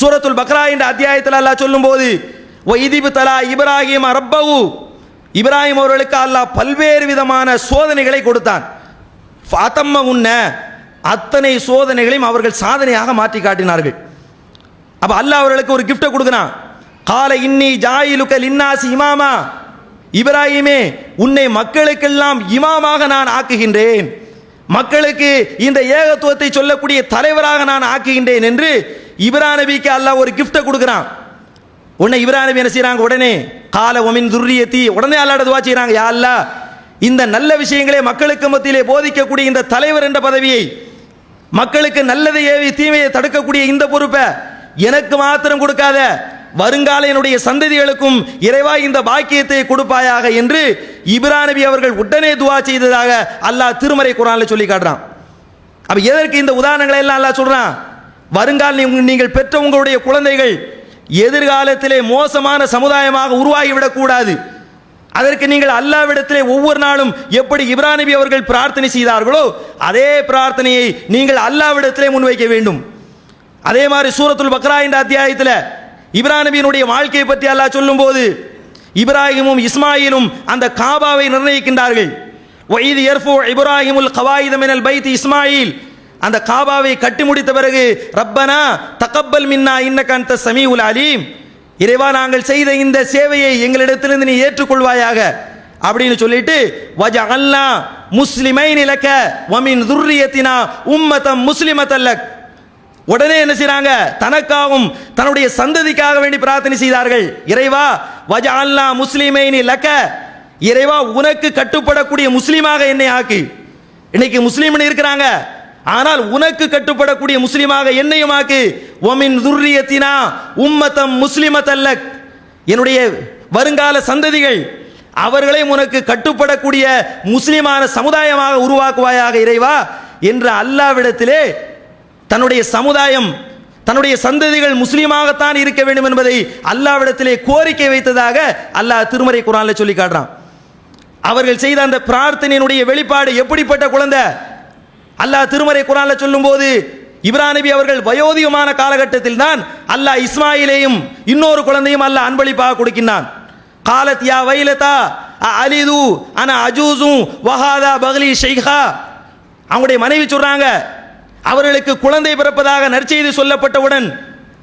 சூரத்துல் பக்ரா என்ற அத்தியாயத்தில் அல்லாஹ் சொல்லும்போது ஒய்திபு தலா இப்ராஹிம் அரப்பவு இப்ராஹிம் அவர்களுக்கு அல்லாஹ் பல்வேறு விதமான சோதனைகளை கொடுத்தான். ஃபாத்தம்ம உன்ன அத்தனை சோதனைகளையும் அவர்கள் சாதனையாக மாற்றி காட்டினார்கள். அப்போ அல்லாஹ் அவர்களுக்கு ஒரு கிஃப்ட்டை கொடுக்குறான். கால இன்னி ஜாயிலுக்க லின்னாசி இமாமா. இப்ராஹிமே உன்னை மக்களுக்கெல்லாம் இமாமாக நான் ஆக்குகின்றேன். மக்களுக்கு இந்த ஏகத்துவத்தை சொல்லக்கூடிய தலைவராக நான் ஆக்குகின்றேன் என்று இப்ரானபிக்கு அல்லாஹ் ஒரு கிஃப்ட்டை கொடுக்குறான். உடனே இப்ரானபி என்ன செய்கிறாங்க உடனே கால ஒமின் துர்ரியத்தி. உடனே அல்லாட துவா செய்கிறாங்க யா அல்லா இந்த நல்ல விஷயங்களை மக்களுக்கு மத்தியிலே போதிக்கக்கூடிய இந்த தலைவர் என்ற பதவியை மக்களுக்கு நல்லதை ஏவி தீமையை தடுக்கக்கூடிய இந்த பொறுப்பை எனக்கு மாத்திரம் கொடுக்காத வருங்கால என்னுடைய சந்ததிகளுக்கும் இறைவா இந்த பாக்கியத்தை கொடுப்பாயாக என்று இப்ரானபி அவர்கள் உடனே துவா செய்ததாக அல்லாஹ் திருமறை குரான்ல சொல்லி காட்டுறான். அப்ப எதற்கு இந்த உதாரணங்களை எல்லாம் அல்லாஹ் சொல்றான்? வருங்கால நீங்கள் பெற்ற உங்களுடைய குழந்தைகள் எதிர்காலத்திலே மோசமான சமுதாயமாக உருவாகிவிடக்கூடாது. அதற்கு நீங்கள் அல்லாவிடத்திலே ஒவ்வொரு நாளும் எப்படி இப்ரானிபி அவர்கள் பிரார்த்தனை செய்தார்களோ அதே பிரார்த்தனையை நீங்கள் அல்லாவிடத்திலே முன்வைக்க வேண்டும். அதே மாதிரி சூரத்துல் பக்ரா என்ற அத்தியாயத்தில் இப்ராஹிம் வாழ்க்கையை பற்றி அல்லாஹ் சொல்லும்போது இப்ராஹிமும் இஸ்மாயிலும் அந்த காபாவை நிர்ணயிக்கின்றார்கள். ஒய்து எர்ஃபோ இப்ராஹிமுல் கவாயிதமினல் பைத் இஸ்மாயில் அந்த காபாவை கட்டி முடித்த பிறகு ரப்பனா தகப்பல் மின்னா இன்னக அந்த சமீஉல் அலீம். இறைவா நாங்கள் செய்த இந்த சேவையை எங்களிடத்திலிருந்து நீ ஏற்றுக்கொள்வாயாக. அப்படின்னு சொல்லிட்டு வஜ அல்லா முஸ்லிமை நிலக்க வமின் துர்ரியத்தினா உம்மதம் முஸ்லிமத்தல்லக் உடனே என்ன செய்றாங்க? தனக்காகவும் தன்னுடைய சந்ததிக்காக வேண்டி பிரார்த்தனை செய்தார்கள். இறைவா வஜ அல்லா முஸ்லிமை நிலக்க இறைவா உனக்கு கட்டுப்படக்கூடிய முஸ்லீமாக என்னை ஆக்கு. இன்னைக்கு முஸ்லீம்னு இருக்கிறாங்க. ஆனால் உனக்கு கட்டுப்படக்கூடிய முஸ்லீமாக என்னையும் ஆக்கு. ஒமின் துர்ரியத்தினா உம்மத்தம் முஸ்லிமத்தல்ல. என்னுடைய வருங்கால சந்ததிகள் அவர்களையும் உனக்கு கட்டுப்படக்கூடிய முஸ்லிமான சமுதாயமாக உருவாக்குவாயாக இறைவா என்ற அல்லாவிடத்திலே தன்னுடைய சமுதாயம் தன்னுடைய சந்ததிகள் முஸ்லீமாகத்தான் இருக்க வேண்டும் என்பதை அல்லாவிடத்திலே கோரிக்கை வைத்ததாக அல்லாஹ் திருமறை குரானில் சொல்லி காட்டுறான். அவர்கள் செய்த அந்த பிரார்த்தனையினுடைய வெளிப்பாடு எப்படிப்பட்ட குழந்தை? அல்லாஹ் திருமறை குரான்ல சொல்லும்போது இப்ராநபி அவர்கள் வயோதிகமான காலகட்டத்தில் தான் அல்லாஹ் இஸ்மாயிலையும் இன்னொரு குழந்தையும் அல்லாஹ் அன்பளிப்பாக கொடுக்கின்றான். காலத் யா வைலதா அ- அலிது அன அஜூசும் வஹாதா பகலி ஷெய்ஹா அவங்களுடைய மனைவி சொல்றாங்க அவர்களுக்கு குழந்தை பிறப்பதாக நற்செய்தி சொல்லப்பட்டவுடன்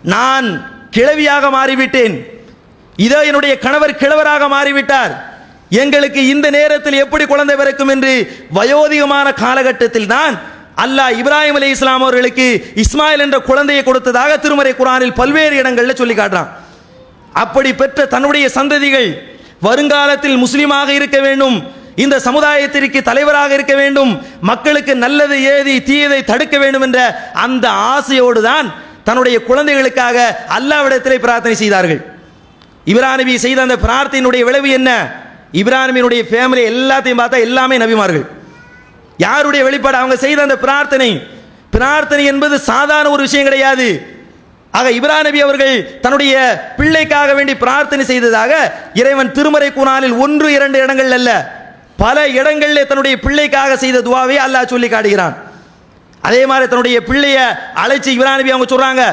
நான் கிழவியாக மாறிவிட்டேன். இதோ என்னுடைய கணவர் கிழவராக மாறிவிட்டார். எங்களுக்கு இந்த நேரத்தில் எப்படி குழந்தை பிறக்கும் என்று வயோதிகமான காலகட்டத்தில் தான் அல்லாஹ் இப்ராஹிம் அலி இஸ்லாம் அவர்களுக்கு இஸ்மாயில் என்ற குழந்தையை கொடுத்ததாக திருமறை குரானில் பல்வேறு இடங்களில் சொல்லி காட்டுறான். அப்படி பெற்ற தன்னுடைய சந்ததிகள் வருங்காலத்தில் முஸ்லீமாக இருக்க வேண்டும் இந்த சமுதாயத்திற்கு தலைவராக இருக்க வேண்டும் மக்களுக்கு நல்லது ஏதி தீயதை தடுக்க வேண்டும் என்ற அந்த ஆசையோடு தான் தன்னுடைய குழந்தைகளுக்காக அல்லாவிடத்திலே பிரார்த்தனை செய்தார்கள். இப்ராஹிம் செய்த அந்த பிரார்த்தனையினுடைய விளைவு என்ன? இப்ராஹிமினுடைய ஃபேமிலி எல்லாத்தையும் பார்த்தா எல்லாமே நபிமார்கள். யாருடைய வெளிப்பாடு? அவங்க செய்த அந்த பிரார்த்தனை. பிரார்த்தனை என்பது சாதாரண ஒரு விஷயம் கிடையாது. ஆக இப்ராஹிம் நபி அவர்கள் தன்னுடைய பிள்ளைக்காக வேண்டி பிரார்த்தனை செய்ததாக இறைவன் திருமறை குரானில் ஒன்று இரண்டு இடங்கள் அல்ல பல இடங்களில் தன்னுடைய பிள்ளைக்காக செய்த துவாவை அல்லாஹ் சொல்லி காட்டுகிறான். அதே மாதிரி தன்னுடைய பிள்ளைய அழைச்சி இப்ராஹிம் நபி அவங்க சொல்றாங்க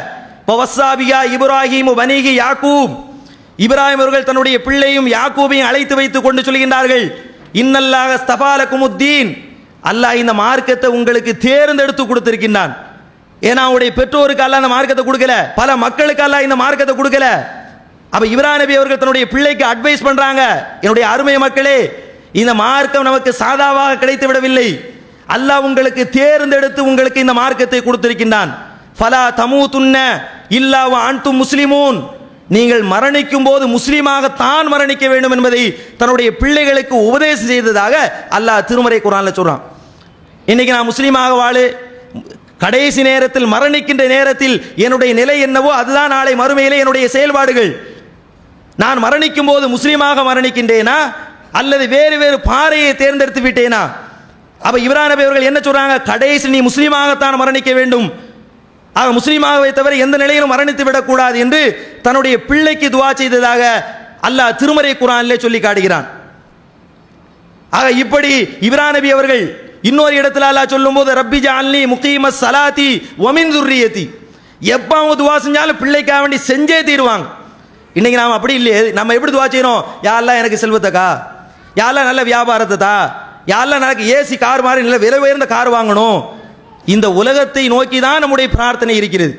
இப்ராஹிம் வனிகி யாக்கூப். இப்ராஹிம் அவர்கள் தன்னுடைய பிள்ளையும் யாக்கூபையும் அழைத்து வைத்து கொண்டு சொல்கின்றார்கள் இன்னல்லாக ஸ்தபாலக்குமுத்தீன் அல்லாஹ் இந்த மார்க்கத்தை உங்களுக்கு தேர்ந்தெடுத்து கொடுத்திருக்கின்றான். ஏன்னா அவருடைய பெற்றோருக்கு அல்ல அந்த மார்க்கத்தை கொடுக்கல பல மக்களுக்கு அல்ல இந்த மார்க்கத்தை கொடுக்கல. அப்ப இப்ராஹிம் நபி அவர்கள் தன்னுடைய பிள்ளைக்கு அட்வைஸ் பண்றாங்க என்னுடைய அருமை மக்களே இந்த மார்க்கம் நமக்கு சாதாவாக கிடைத்து விடவில்லை. அல்லாஹ் உங்களுக்கு தேர்ந்தெடுத்து உங்களுக்கு இந்த மார்க்கத்தை கொடுத்திருக்கின்றான். ஃபலா தமு துன்ன இல்லா அன்து முஸ்லிமூன். நீங்கள் மரணிக்கும் போது முஸ்லீமாக தான் மரணிக்க வேண்டும் என்பதை தன்னுடைய பிள்ளைகளுக்கு உபதேசம் செய்ததாக அல்லாஹ் திருமறை குரான்ல சொல்கிறான் இன்னைக்கு நான் முஸ்லீமாக வாழு கடைசி நேரத்தில் மரணிக்கின்ற நேரத்தில் என்னுடைய நிலை என்னவோ அதுதான் நாளை மறுமையிலே என்னுடைய செயல்பாடுகள். நான் மரணிக்கும் போது முஸ்லீமாக மரணிக்கின்றேனா? அல்லது வேறு வேறு பாறையை தேர்ந்தெடுத்து விட்டேனா? அப்போ இப்ராஹிம் நபி அவர்கள் என்ன சொல்கிறாங்க கடைசி நீ முஸ்லீமாகத்தான் மரணிக்க வேண்டும். ஆக முஸ்லீமாகவே தவிர எந்த நிலையிலும் மரணித்து விடக்கூடாது என்று தன்னுடைய பிள்ளைக்கு துவா செய்ததாக அல்லாஹ் திருமறை குரானிலே சொல்லி காட்டுகிறான். ஆக இப்படி இப்ராஹிம் நபி அவர்கள் இன்னொரு இடத்துல அல்லாஹ் சொல்லும்போது ரப்பி ஜான்லி முக்கீம சலாத்தி ஒமின் துர்ரியத்தி. எப்போ அவங்க துவா செஞ்சாலும் பிள்ளைக்காக வேண்டி செஞ்சே தீருவாங்க. இன்னைக்கு நாம் அப்படி இல்லையே. நம்ம எப்படி துவா செய்யறோம்? யாரெல்லாம் எனக்கு செல்வத்தக்கா? யாரெல்லாம் நல்ல வியாபாரத்தை தா யாரெல்லாம் எனக்கு ஏசி கார் மாதிரி நல்ல விலை உயர்ந்த கார் வாங்கணும். இந்த உலகத்தை நோக்கி தான் நம்முடைய பிரார்த்தனை இருக்கிறது.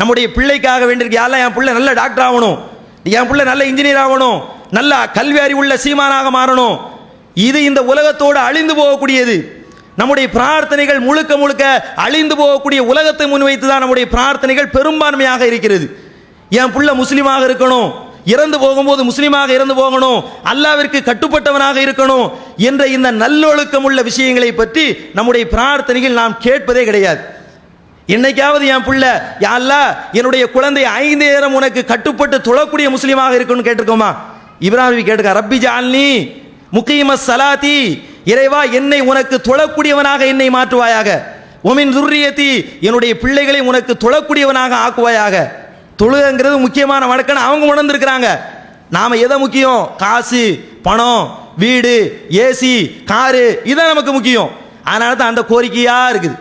நம்முடைய பிள்ளைக்காக வேண்டியிருக்கு. யாரெல்லாம் என் பிள்ளை நல்ல டாக்டர் ஆகணும்? என் பிள்ளை நல்ல இன்ஜினியர் ஆகணும்? நல்ல கல்வி அறிவுள்ள சீமானாக மாறணும்? இது இந்த உலகத்தோடு அழிந்து போகக்கூடியது. நம்முடைய பிரார்த்தனைகள் முழுக்க முழுக்க அழிந்து போகக்கூடிய உலகத்தை முன்வைத்து தான் நம்முடைய பிரார்த்தனைகள் பெரும்பான்மையாக இருக்கிறது. என் பிள்ளை முஸ்லீமாக இருக்கணும். இறந்து போகும்போது முஸ்லீமாக இறந்து போகணும் அல்லாவிற்கு கட்டுப்பட்டவனாக இருக்கணும் என்ற இந்த நல்லொழுக்கம் உள்ள விஷயங்களை பற்றி நம்முடைய பிரார்த்தனைகள் நாம் கேட்பதே கிடையாது. என்னைக்காவது என் புள்ள யாழ்லா என்னுடைய குழந்தை ஐந்து நேரம் உனக்கு கட்டுப்பட்டு தொழக்கூடிய முஸ்லீமாக இருக்கணும்னு கேட்டிருக்கோமா? இப்ராஹிம் கேட்டுக்க ரப்பி ஜால்னி முக்கியம சலாத்தி இறைவா என்னை உனக்கு தொழக்கூடியவனாக என்னை மாற்றுவாயாக. உமின் துர்ரியத்தி என்னுடைய பிள்ளைகளை உனக்கு தொழக்கூடியவனாக ஆக்குவாயாக. தொழுகைங்கிறது முக்கியமான வழக்கன்னு அவங்க உணர்ந்துருக்கிறாங்க. நாம் எதை முக்கியம்? காசு பணம் வீடு ஏசி காரு இதான் நமக்கு முக்கியம். அதனால தான் அந்த கோரிக்கையாக இருக்குது.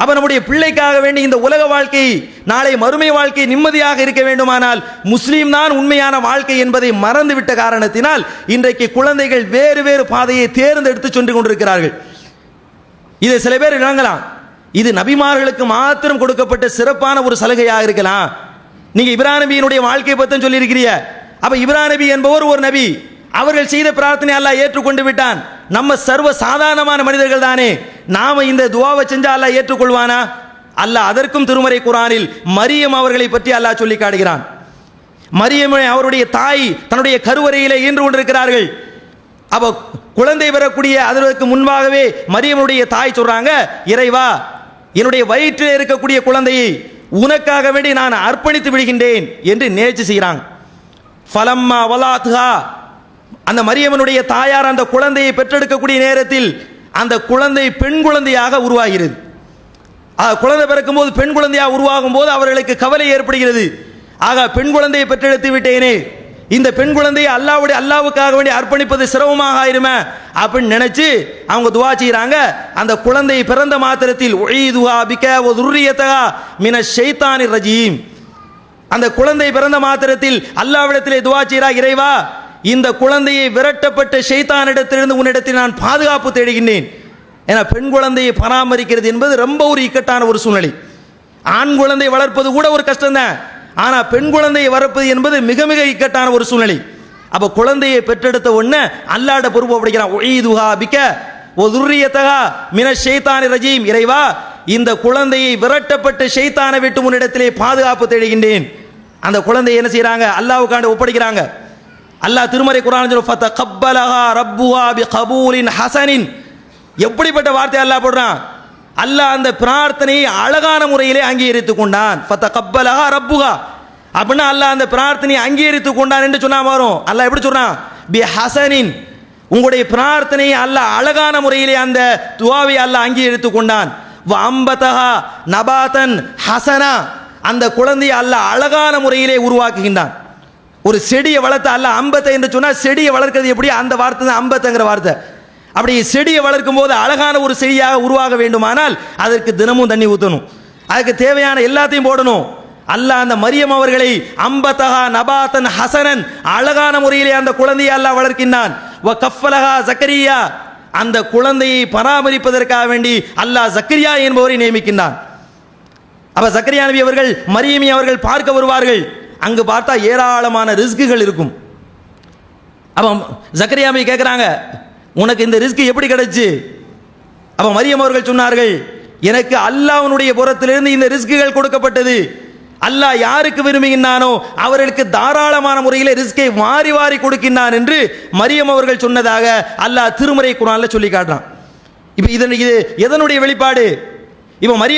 அப்போ நம்முடைய பிள்ளைக்காக வேண்டி இந்த உலக வாழ்க்கை நாளை மறுமை வாழ்க்கை நிம்மதியாக இருக்க வேண்டுமானால் முஸ்லீம் தான் உண்மையான வாழ்க்கை என்பதை மறந்துவிட்ட காரணத்தினால் இன்றைக்கு குழந்தைகள் வேறு வேறு பாதையை தேர்ந்தெடுத்து சென்று கொண்டிருக்கிறார்கள். இதை சில பேர் இழங்கலாம் இது நபிமார்களுக்கு மாத்திரம் கொடுக்கப்பட்ட சிறப்பான ஒரு சலுகையாக இருக்கலாம். நீங்க இப்ராஹிம் நபியினுடைய வாழ்க்கையை பத்தி சொல்லியிருக்கிறீங்க. அப்ப இப்ராஹிம் நபி என்பவர் ஒரு நபி. அவர்கள் செய்த பிரார்த்தனை அல்லாஹ் ஏற்றுக்கொண்டு விட்டான். நம்ம சர்வ சாதாரணமான மனிதர்கள் தானே. நாம இந்த துவாவை செஞ்சா அல்லாஹ் ஏற்றுக்கொள்வானா? அல்லாஹ் அதற்கும் திருமறை குரானில் மரியம் அவர்களை பற்றி அல்லாஹ் சொல்லி காடுகிறான் மரியம் அவருடைய தாய் தன்னுடைய கருவறையிலே ஈன்று கொண்டிருக்கிறார்கள். அவ குழந்தை பெறக்கூடிய அதற்கு முன்பாகவே மரியமுடைய தாய் சொல்றாங்க இறைவா என்னுடைய வயிற்றில் இருக்கக்கூடிய குழந்தையை உனக்காக வேண்டி நான் அர்ப்பணித்து விடுகின்றேன் என்று நேர்ச்சி செய்கிறாங்க. ஃபலம்மா வலாத்துஹா அந்த மரியமனுடைய தாயார் அந்த குழந்தையை பெற்றெடுக்கக்கூடிய நேரத்தில் அந்த குழந்தை பெண் குழந்தையாக உருவாகிறது. ஆ, குழந்தை பிறக்கும் போது பெண் குழந்தையாக உருவாகும் போது அவர்களுக்கு கவலை ஏற்படுகிறது. ஆக பெண் குழந்தையை பெற்றெடுத்து விட்டேனே. இந்த பெண் குழந்தையை அல்லாவுடைய அல்லாவுக்காக வேண்டி அர்ப்பணிப்பது சிரமமாக ஆயிருமே? அப்படின்னு நினைச்சு அவங்க துவா செய்கிறாங்க அந்த குழந்தை பிறந்த மாத்திரத்தில் ஒழிதுஹா பிக்க ஒதுரியத்தகா மின ஷைத்தானி ரஜீம். அந்த குழந்தை பிறந்த மாத்திரத்தில் அல்லாவிடத்திலே துவா செய்கிறா இறைவா இந்த குழந்தையை விரட்டப்பட்ட ஷைத்தானிடத்திலிருந்து உன்னிடத்தில் நான் பாதுகாப்பு தேடுகின்றேன். ஏன்னா பெண் குழந்தையை பராமரிக்கிறது என்பது ரொம்ப ஒரு இக்கட்டான ஒரு சூழ்நிலை. ஆண் குழந்தை வளர்ப்பது கூட ஒரு கஷ்டம்தான். ஆனால் பெண் குழந்தையை வரப்பது என்பது மிக மிக இக்கட்டான ஒரு சூழ்நிலை. அப்போ குழந்தையை பெற்றெடுத்த உடனே அல்லாட பொறுப்பு அப்படிக்கிறான் ஒழிதுஹா பிக்க ஓ மின ஷைத்தானி ரஜீம். இறைவா இந்த குழந்தையை விரட்டப்பட்டு ஷைத்தானை விட்டு உன்னிடத்திலே பாதுகாப்பு தேடுகின்றேன். அந்த குழந்தையை என்ன செய்கிறாங்க அல்லாவுக்காண்டு ஒப்படைக்கிறாங்க. அல்லாஹ் திருமறை குரான் ஃபத்த கப்பலஹா ரப்புஹா பி கபூலின் ஹசனின். எப்படிப்பட்ட வார்த்தை அல்லாஹ் போடுறான்? அல்லாஹ் அந்த பிரார்த்தனையை அழகான முறையிலே அங்கீகரித்துக் கொண்டான். ஃபத்த கப்பலஹா ரப்புகா அப்படின்னா அல்லாஹ் அந்த பிரார்த்தனையை அங்கீகரித்துக் கொண்டான் என்று சொன்னா வரும் அல்லாஹ் எப்படி சொன்னான் பி ஹசனின். உங்களுடைய பிரார்த்தனையை அல்லாஹ் அழகான முறையிலே அந்த துவாவை அல்லாஹ் அங்கீகரித்துக் கொண்டான். வ அம்பதஹா நபாதன் ஹசனா. அந்த குழந்தையை அல்லாஹ் அழகான முறையிலே உருவாக்குகின்றான். ஒரு செடியை வளர்த்த அல்ல அம்பத்தை என்று சொன்னால் செடியை வளர்க்கிறது எப்படி? அந்த வார்த்தை தான் அம்பத்தைங்கிற வார்த்தை. அப்படி செடியை வளர்க்கும் போது அழகான ஒரு செடியாக உருவாக வேண்டுமானால் அதற்கு தினமும் தண்ணி ஊற்றணும் அதுக்கு தேவையான எல்லாத்தையும் போடணும். அல்லாஹ் அந்த மரியம் அவர்களை அம்பத்தகா நபாத்தன் ஹசனன் அழகான முறையிலே அந்த குழந்தையை அல்லாஹ் வளர்க்கின்றான். வ கஃபலஹா சக்கரியா. அந்த குழந்தையை பராமரிப்பதற்காக வேண்டி அல்லாஹ் ஜக்கரியா என்பவரை நியமிக்கின்றான். அப்ப சக்கரியா நபி அவர்கள் மரியமி அவர்கள் பார்க்க வருவார்கள். அங்கு பார்த்தா ஏராளமான ரிஸ்குகள் இருக்கும். அப்ப ஜக்கரியாமி நபி கேட்குறாங்க உனக்கு இந்த ரிஸ்க் எப்படி கிடைச்சு? அப்ப மரியம் அவர்கள் சொன்னார்கள் எனக்கு அல்லாஹ்வுடைய புறத்திலிருந்து இந்த ரிஸ்குகள் கொடுக்கப்பட்டது. அல்லாஹ் யாருக்கு விரும்புகின்றானோ அவர்களுக்கு தாராளமான முறையில் ரிஸ்கை மாறி வாரி கொடுக்கின்றான் என்று மரியம் அவர்கள் சொன்னதாக அல்லாஹ் திருமறை குரானில் சொல்லி காட்டுறான். இப்போ இதன் இது எதனுடைய வெளிப்பாடு? இப்போ மரிய